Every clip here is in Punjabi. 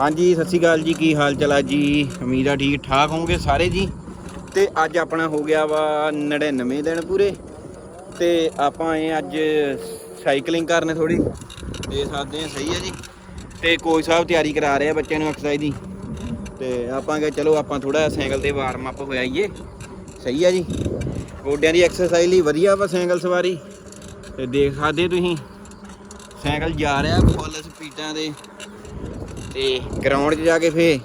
ਹਾਂਜੀ, ਸਤਿ ਸ਼੍ਰੀ ਅਕਾਲ ਜੀ। ਕੀ ਹਾਲ ਚਾਲ ਆ ਜੀ? ਉਮੀਦ ਆ ਠੀਕ ਠਾਕ ਹੋਵੋਗੇ ਸਾਰੇ ਜੀ। ਤੇ ਅੱਜ ਆਪਣਾ ਹੋ ਗਿਆ ਵਾ 99 ਦਿਨ ਪੂਰੇ। ਤੇ ਆਪਾਂ ਆਏ ਅੱਜ ਸਾਈਕਲਿੰਗ ਕਰਨ ਥੋੜੀ ਦੇ ਸਕਦੇ ਆ ਸਹੀ ਆ ਜੀ। ਤੇ ਕੋਚ ਸਾਹਿਬ ਤਿਆਰੀ ਕਰਾ ਰਹੇ ਆ ਬੱਚਿਆਂ ਨੂੰ ਐਕਸਰਸਾਈਜ਼ ਦੀ। ਤੇ ਆਪਾਂ ਕਹੇ ਚਲੋ ਆਪਾਂ ਥੋੜਾ ਸਾਈਕਲ ਤੇ ਵਾਰਮ ਅਪ ਹੋ ਜਾਈਏ ਸਹੀ ਆ ਜੀ। ਗੋਡਿਆਂ ਦੀ ਐਕਸਰਸਾਈਜ਼ ਲਈ ਵਧੀਆ ਵਾ ਸਾਈਕਲ ਸਵਾਰੀ। ਤੇ ਦੇਖ ਸਕਦੇ ਤੁਸੀਂ। ਸਾਈਕਲ ਜਾ ਰਿਹਾ ਫੁੱਲ ਸਪੀਡਾਂ ਦੇ। ਤੇ ਗਰਾਊਂਡ 'ਚ ਜਾ ਕੇ ਫੇ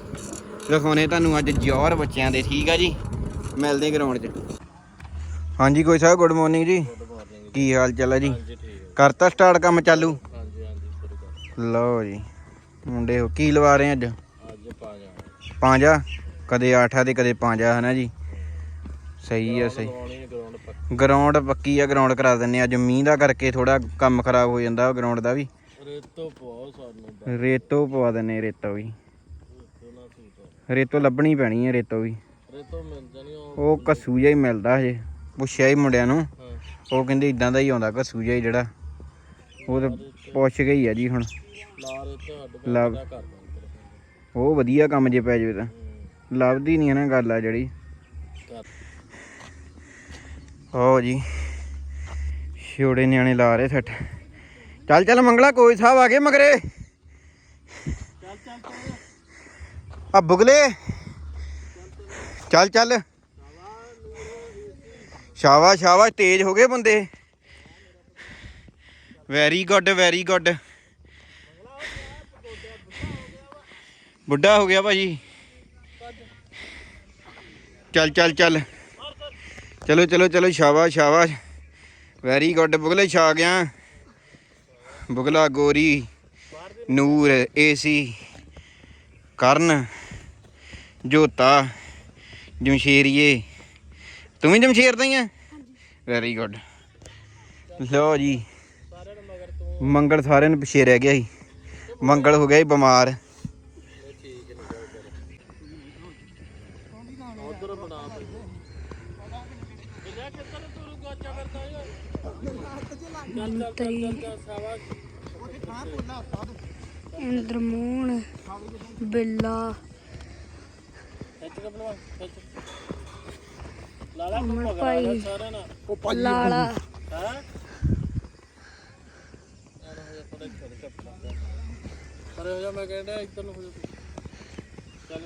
ਦਿਖਾਉਣੇ ਤੁਹਾਨੂੰ ਅੱਜ ਜੋਰ ਬੱਚਿਆਂ ਦੇ ਠੀਕ ਆ ਜੀ? ਮਿਲਦੇ ਗਰਾਊਂਡ 'ਚ। ਹਾਂਜੀ ਕੋਈ ਸਾਹਿਬ ਗੁੱਡ ਮਾਰਨਿੰਗ ਜੀ। ਕੀ ਹਾਲ ਚਾਲ ਹੈ ਜੀ? ਕਰਤਾ ਸਟਾਰਟ ਕੰਮ ਚਾਲੂ? ਹਾਂਜੀ ਹਾਂਜੀ ਲਓ ਜੀ ਮੁੰਡੇ ਹੋ ਕੀ ਲਵਾ ਰਹੇ ਅੱਜ? ਅੱਜ ਪੰਜਾ। ਕਦੇ ਆਠਾ ਤੇ ਕਦੇ ਪੰਜਾ ਹਨਾ ਜੀ? ਸਹੀ ਆ ਸਹੀ। ਗਰਾਊਂਡ ਪੱਕੀ। ਆ ਗਰਾਊਂਡ ਕਰਾ ਦਿੰਨੇ ਆ। ਅੱਜ ਮੀਂਹ ਦਾ ਕਰਕੇ ਥੋੜਾ ਕੰਮ ਖਰਾਬ ਹੋ ਜਾਂਦਾ ਗਰਾਊਂਡ ਦਾ ਵੀ। ਰੇਤੋ ਪਾਓ ਸਾਨੂੰ ਦਾ ਰੇਤੋ ਪਵਾ ਦਿੰਨੇ ਰੇਤੋ ਵੀ। ਰੇਤੋ ਨਾ ਸੂਟ ਰੇਤੋ ਲੱਭਣੀ ਪੈਣੀ ਹੈ ਰੇਤੋ ਵੀ। ਰੇਤੋ ਮਿਲ ਜਾਣੀ ਉਹ ਕੱਸੂ ਜਿਹਾ ਹੀ ਮਿਲਦਾ ਹਜੇ। ਪੁੱਛਿਆ ਹੀ ਮੁੰਡਿਆਂ ਨੂੰ। ਉਹ ਕਹਿੰਦੇ ਇਦਾਂ ਦਾ ਹੀ ਆਉਂਦਾ ਕੱਸੂ ਜਿਹਾ ਹੀ ਜਿਹੜਾ। ਉਹ ਤਾਂ ਪੁੱਛ ਗਈ ਆ ਜੀ ਹੁਣ। ਲਵ ਉਹ ਵਧੀਆ ਕੰਮ ਜੇ ਪੈ ਜਾਵੇ ਤਾਂ। ਲੱਭਦੀ ਨਹੀਂ ਨਾ ਗੱਲ ਆ ਜਿਹੜੀ। ਹੋ ਜੀ। ਛੋੜੇ ਨਿਆਣੇ ਲਾ ਰਹੇ ਸੱਟ। ਚੱਲ ਚੱਲ ਮੰਗਲਾ, ਕੋਈ ਸਾਹਿਬ ਆ ਗਏ ਮਗਰੇ। ਚੱਲ ਚੱਲ ਆ ਬੁਗਲੇ। ਚੱਲ ਚੱਲ। ਸ਼ਾਵਾ ਸ਼ਾਬਾਸ਼, ਤੇਜ਼ ਹੋ ਗਏ ਬੰਦੇ। ਵੈਰੀ ਗੁੱਡ ਵੈਰੀ ਗੁੱਡ ਬੁੱਢਾ ਹੋ ਗਿਆ ਭਾਜੀ। ਚੱਲ ਚੱਲ ਚੱਲ। ਚਲੋ ਚਲੋ ਚਲੋ, ਸ਼ਾਬਾਸ਼ ਸ਼ਾਬਾਸ਼। ਵੈਰੀ ਗੁੱਡ ਬੁਗਲੇ, ਛਾ ਗਿਆ। ਬੁਗਲਾ ਗੋਰੀ, ਨੂਰ, ਏਸੀ, ਕਰਨ, ਜੋਤਾ, ਜਮਸ਼ੇਰੀਏ। ਤੂੰ ਵੀ ਜਮਸ਼ੇਰ ਦਾ ਹੀ ਆ? ਵੈਰੀ ਗੁੱਡ ਲਓ ਜੀ। ਮੰਗਲ ਸਾਰਿਆਂ ਨੂੰ ਪਿਛੇ ਰਹਿ ਗਿਆ ਸੀ। ਮੰਗਲ ਹੋ ਗਿਆ ਸੀ ਬਿਮਾਰ ਇਹ ਠੀਕ ਨਹੀਂ ਕਰ ਉਧਰ ਬਣਾ ਪਈ ਬਿਜਾ ਕਿੱਧਰ ਤੂੰ ਗੋਚਾ ਕਰਦਾ ਹੈ ਚੱਲ ਚੱਲ ਇੰਦਰਮੋਹਨ, ਬਿੱਲਾ ਅਮਰ ਭਾਈ। ਲਾਲਾ ਪਰੇ ਹੋ ਜਾ ਮੈਂ ਕਹਿੰਦਾ ਇੱਧਰ ਨੂੰ ਹੋ ਜਾ ਤੂੰ। ਚੱਲ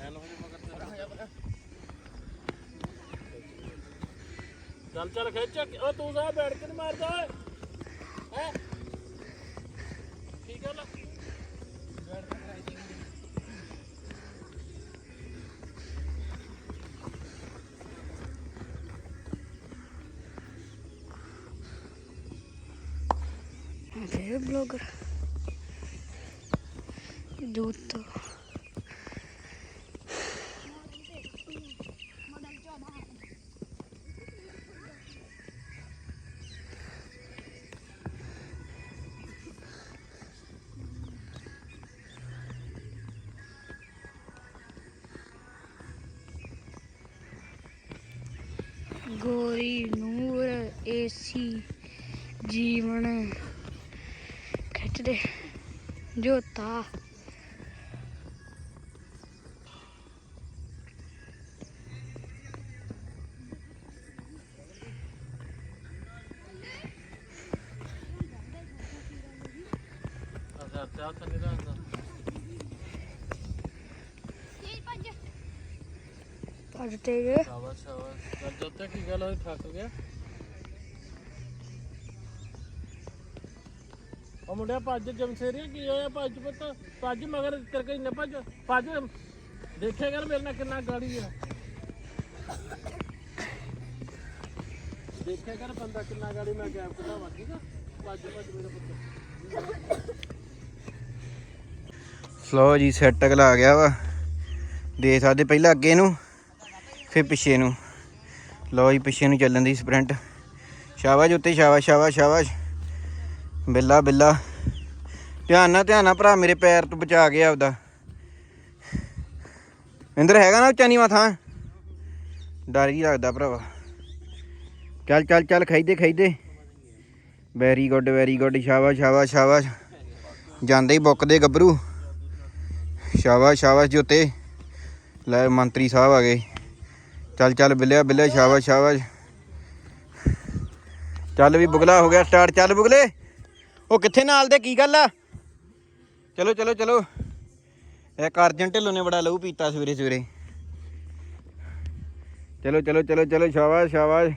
ਐਨ ਹੋ ਜਾ ਮਗਰ ਤੇਰਾ। ਚੱਲ ਚੱਲ ਖਿੱਚ ਉਹ ਤੂੰ ਸਾ ਬੈਠ ਕੇ ਨੀ ਮਾਰਦਾ, ਓਏ। ਹੈ? ਠੀਕ ਹੈ ਨਾ ਫਿਰ ਬਲੌਗਰ। ਜੂਤ। ਏਸੀ ਜੀਵਨ ਖਿੱਚਦੇ ਜੋਤਾ। ਭੱਜ ਤੇਜ ਸ਼ਾਬਾਸ਼ ਸ਼ਾਬਾਸ਼। ਚੱਲ ਜੋਤੇ ਕੀ ਗੱਲ ਹੋਈ? ਥੱਕ ਗਿਆ? ਉਹ ਮੁੰਡਿਆ ਭੱਜ ਜਮਸ਼ੇਰੀਆ ਕੀ ਹੋਇਆ ਭੱਜ ਪੁੱਤ? ਭੱਜ ਮਗਰ ਤੇਰੇ ਨਾ ਭੱਜ ਭੱਜ। ਦੇਖਿਆ ਕਰ ਮੇਰੇ ਨਾਲ ਕਿੰਨਾ ਗਾੜੀ ਆ। ਦੇਖਿਆ ਕਰ ਬੰਦਾ ਕਿੰਨਾ ਗਾੜੀ, ਮੈਂ ਗੈਪ ਕਢਾਵਾਂ ਠੀਕ ਆ ਭੱਜ ਭੱਜ ਮੇਰੇ ਪੁੱਤ। ਸਲੋ ਜੀ ਸੈੱਟ ਅਗਲਾ ਗਿਆ ਵਾ। ਦੇ ਸਕਦੇ ਪਹਿਲਾਂ ਅੱਗੇ ਨੂੰ, ਫਿਰ ਪਿੱਛੇ ਨੂੰ। ਲਓ ਜੀ, ਪਿੱਛੇ ਨੂੰ ਚੱਲਣ ਦੀ ਸਪ੍ਰਿੰਟ ਸ਼ਾਬਾਸ਼ ਉੱਤੇ, ਸ਼ਾਬਾਸ਼ ਸ਼ਾਬਾਸ਼ ਸ਼ਾਬਾਸ਼। ਬਿੱਲਾ ਬਿੱਲਾ। ਧਿਆਨ ਨਾਲ ਧਿਆਨ ਨਾਲ ਭਰਾ, ਮੇਰੇ ਪੈਰ ਤੋਂ ਬਚਾ ਗਿਆ ਆਪਦਾ। ਇੰਦਰ ਹੈਗਾ ਨਾ ਉੱਚਾ ਨੀਵਾਂ ਥਾਂ? ਡਰ ਹੀ ਲੱਗਦਾ ਭਰਾਵਾ। ਚੱਲ ਚੱਲ ਚੱਲ ਖਾਈਦੇ ਖਾਈਦੇ ਵੈਰੀ ਗੁੱਡ ਵੈਰੀ ਗੁੱਡ ਸ਼ਾਬਾਸ਼ ਸ਼ਾਬਾਸ਼ ਸ਼ਾਬਾਸ਼। ਜਾਂਦੇ ਹੀ ਬੁੱਕਦੇ ਗੱਭਰੂ। ਸ਼ਾਬਾਸ਼ ਸ਼ਾਬਾਸ਼ ਜੋਤੇ ਲੈ ਮੰਤਰੀ ਸਾਹਿਬ ਆ ਗਏ। ਚੱਲ ਚੱਲ, ਬਿੱਲਿਆ ਬਿੱਲਿਆ, ਸ਼ਾਬਾਸ਼ ਸ਼ਾਬਾਸ਼। ਚੱਲ ਵੀ ਬੁਗਲਾ ਹੋ ਗਿਆ, ਸਟਾਰਟ। ਚੱਲ ਬੁਗਲੇ। ਉਹ ਕਿੱਥੇ ਨਾਲ ਦੇ ਕੀ ਗੱਲ ਆ ਚਲੋ ਚਲੋ ਚਲੋ ਇੱਕ ਅਰਜਨ ਢਿੱਲੋਂ ਨੇ ਬੜਾ ਲਹੂ ਪੀਤਾ ਸਵੇਰੇ ਸਵੇਰੇ ਚਲੋ ਚਲੋ ਚਲੋ ਚਲੋ ਸ਼ਾਬਾਸ਼ ਸ਼ਾਬਾਸ਼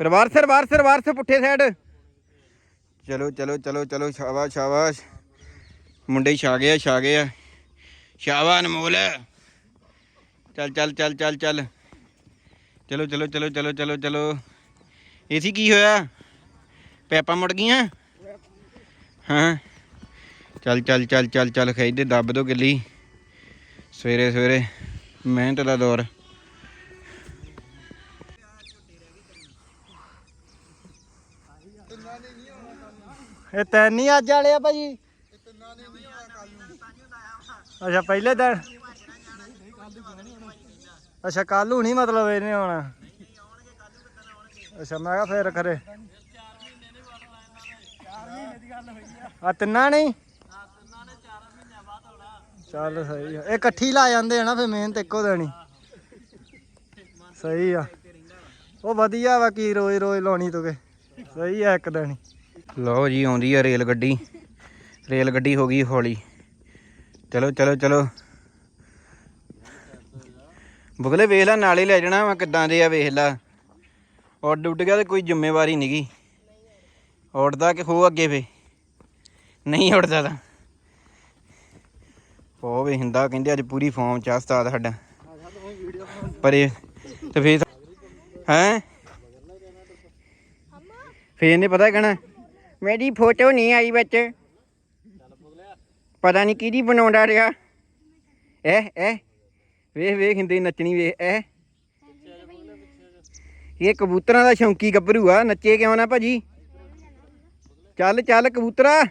ਰਿਵਰਸ ਰਿਵਰਸ ਰਿਵਰਸ ਪੁੱਠੇ ਸਾਈਡ ਚਲੋ ਚਲੋ ਚਲੋ ਚਲੋ ਸ਼ਾਬਾਸ਼ ਸ਼ਾਬਾਸ਼ ਮੁੰਡੇ ਛਾ ਗਏ ਆ ਛਾ ਗਏ ਆ ਸ਼ਾਬਾਸ਼ ਅਨਮੋਲ ਚੱਲ ਚੱਲ ਚੱਲ ਚੱਲ ਚੱਲ ਚਲੋ ਚਲੋ ਚਲੋ ਚਲੋ ਚਲੋ ਚਲੋ ਏਸੀ ਕੀ ਹੋਇਆ ਪੈਪਾਂ ਮੁੜ ਗਈਆਂ ਹਾਂ? ਚੱਲ ਚੱਲ ਚੱਲ ਚੱਲ ਚੱਲ ਖੇਡਦੇ ਦੱਬ ਦੋ ਗਿੱਲੀ। ਸਵੇਰੇ ਸਵੇਰੇ ਮਿਹਨਤ ਦਾ ਦੌਰ। ਇਹ ਤਿੰਨ ਅੱਜ ਵਾਲੇ ਆ ਭਾਜੀ। ਅੱਛਾ, ਪਹਿਲੇ ਦਿਨ। ਅੱਛਾ ਕੱਲ ਨੂੰ ਨਹੀਂ ਮਤਲਬ ਇਹਨੇ ਆਉਣਾ। ਅੱਛਾ, ਮੈਂ ਕਿਹਾ ਫੇਰ ਖਰੇ। ਆ। ਤਿੰਨਾਂ ਨਹੀਂ ਚੱਲ ਸਹੀ ਆ। ਇਹ ਇਕੱਠੀ ਲਾ ਜਾਂਦੇ ਆ ਨਾ ਫੇ ਮਿਹਨਤ ਇੱਕੋ ਦੇਣੀ। ਸਹੀ ਆ। ਉਹ ਵਧੀਆ ਵਾ ਕੀ ਰੋਜ਼ ਰੋਜ਼ ਲਾਉਣੀ ਤੁਕੇ ਸਹੀ ਆ ਇੱਕ ਦਿਨ ਲਓ ਜੀ ਆਉਂਦੀ ਆ ਰੇਲ ਗੱਡੀ। ਰੇਲ ਗੱਡੀ ਹੋ ਗਈ ਹੌਲੀ। ਚਲੋ ਚਲੋ ਚਲੋ। ਬੁਗਲੇ ਵੇਖ ਲੈ ਨਾਲੇ ਲੈ ਜਾਣਾ ਵਾ ਕਿੱਦਾਂ ਦੇ ਆ ਵੇਖ ਲੈ। ਉੱਡ ਉੱਡ ਗਿਆ ਤੇ ਕੋਈ ਜ਼ਿੰਮੇਵਾਰੀ ਨਹੀਂਗੀ ਉੱਡਦਾ ਕਿ ਹੋ ਅੱਗੇ ਫੇ? ਨਹੀਂ ਉੱਡਦਾ ਤਾਂ। ਉਹ ਵੇ ਕਹਿੰਦੇ ਅੱਜ ਪੂਰੀ ਫਾਰਮ ਚ ਆ ਉਸਤਾਦ ਸਾਡਾ। ਪਰ ਇਹ ਤੇ ਫੇਰ ਹੈ? ਫੇਰ ਨੇ ਪਤਾ ਕਹਿਣਾ। ਮੇਰੀ ਫੋਟੋ ਨਹੀਂ ਆਈ ਵਿੱਚ। ਪਤਾ ਨਹੀਂ ਕਿਹਦੀ ਬਣਾਉਂਦਾ ਰਿਹਾ। ਐ ਐ ਵੇਖ ਵੇਖ ਹਿੰਦੀ ਨੱਚਣੀ ਵੇਖ ਐ ਇਹ ਕਬੂਤਰਾਂ ਦਾ ਸ਼ੌਂਕੀ ਗੱਭਰੂ ਆ। ਨੱਚੇ ਕਿਉਂ ਨਾ ਭਾਜੀ? ਚੱਲ ਚੱਲ ਕਬੂਤਰਾ।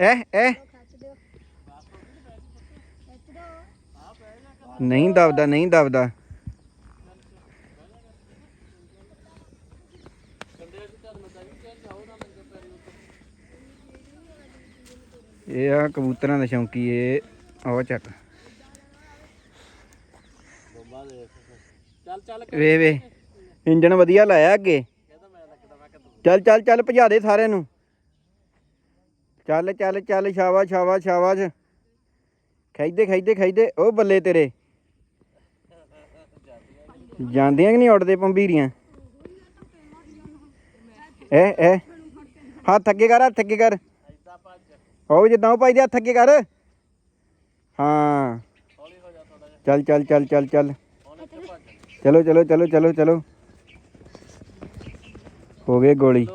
ਐ ਐ। ਨਹੀਂ ਦਬਦਾ ਨਹੀਂ ਦਬਦਾ। ਇਹ ਆ ਕਬੂਤਰਾਂ ਦਾ ਸ਼ੌਂਕੀ, ਇਹ ਆਹ ਚੱਕ। ਵੇ ਵੇ। ਇੰਜਣ ਵਧੀਆ ਲਾਇਆ ਅੱਗੇ। ਚੱਲ ਚੱਲ ਚੱਲ, ਭਜਾ ਦੇ ਸਾਰਿਆਂ ਨੂੰ। ਚੱਲ ਚੱਲ ਚੱਲ, ਸ਼ਾਬਾਸ਼ ਸ਼ਾਬਾਸ਼ ਸ਼ਾਬਾਸ਼। ਖੈਦੇ ਖੈਦੇ ਖੈਦੇ ਉਹ ਬੱਲੇ ਤੇਰੇ। ਜਾਂਦੀਆਂ ਕਿ ਨਹੀਂ ਉੱਡਦੇ ਪੰਬੀਰੀਆਂ ਐ ਐ। ਹੱਥ ਅੱਗੇ ਕਰ, ਹੱਥ ਅੱਗੇ ਕਰ। ਉਹ ਜਿੱਦਾਂ ਉਹ ਭਾਈ ਦੇ, ਹੱਥ ਅੱਗੇ ਕਰ। ਹਾਂ। ਚੱਲ ਚੱਲ ਚੱਲ ਚੱਲ ਚੱਲ। ਚਲੋ ਚਲੋ ਚਲੋ ਚਲੋ ਚਲੋ। ਹੋ ਗਏ ਗੋਲੀ।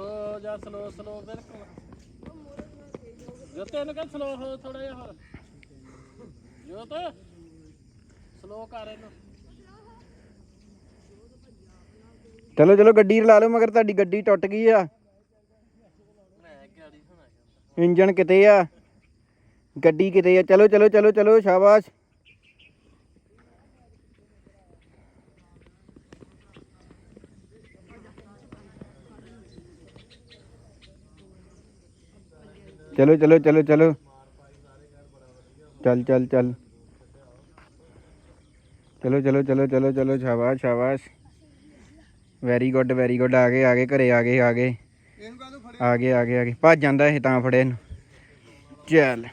ਤੈਨੂੰ ਸਲੋ ਹੋ ਥੋੜਾ ਜਿਹਾ ਹੋਰ। ਸਲੋ ਕਰ ਇਹਨੂੰ। ਚਲੋ ਚਲੋ ਗੱਡੀ ਲਾ ਲਓ ਮਗਰ ਤੁਹਾਡੀ ਗੱਡੀ ਟੁੱਟ ਗਈ ਆ। ਮੈਂ ਗਾੜੀ ਹੋਣਾ ਇੰਜਣ ਕਿਤੇ ਆ? ਗੱਡੀ ਕਿਤੇ ਆ? ਚਲੋ ਚਲੋ ਚਲੋ ਚਲੋ ਸ਼ਾਬਾਸ਼। ਚਲੋ ਚਲੋ ਚਲੋ ਚਲੋ। ਚੱਲ ਚੱਲ ਚੱਲ। ਚਲੋ ਚਲੋ ਚਲੋ ਚਲੋ ਚਲੋ, ਸ਼ਾਬਾਸ਼ ਸ਼ਾਬਾਸ਼। ਵੈਰੀ ਗੁੱਡ ਵੈਰੀ ਗੁੱਡ ਆ ਗਏ ਆ ਗਏ, ਘਰੇ ਆ ਗਏ ਆ ਗਏ। ਆ ਗਏ ਆ ਗਏ ਆ ਗਏ। ਭੱਜ ਜਾਂਦਾ ਇਹ ਤਾਂ ਫੜੇ ਨੂੰ। ਚੱਲ।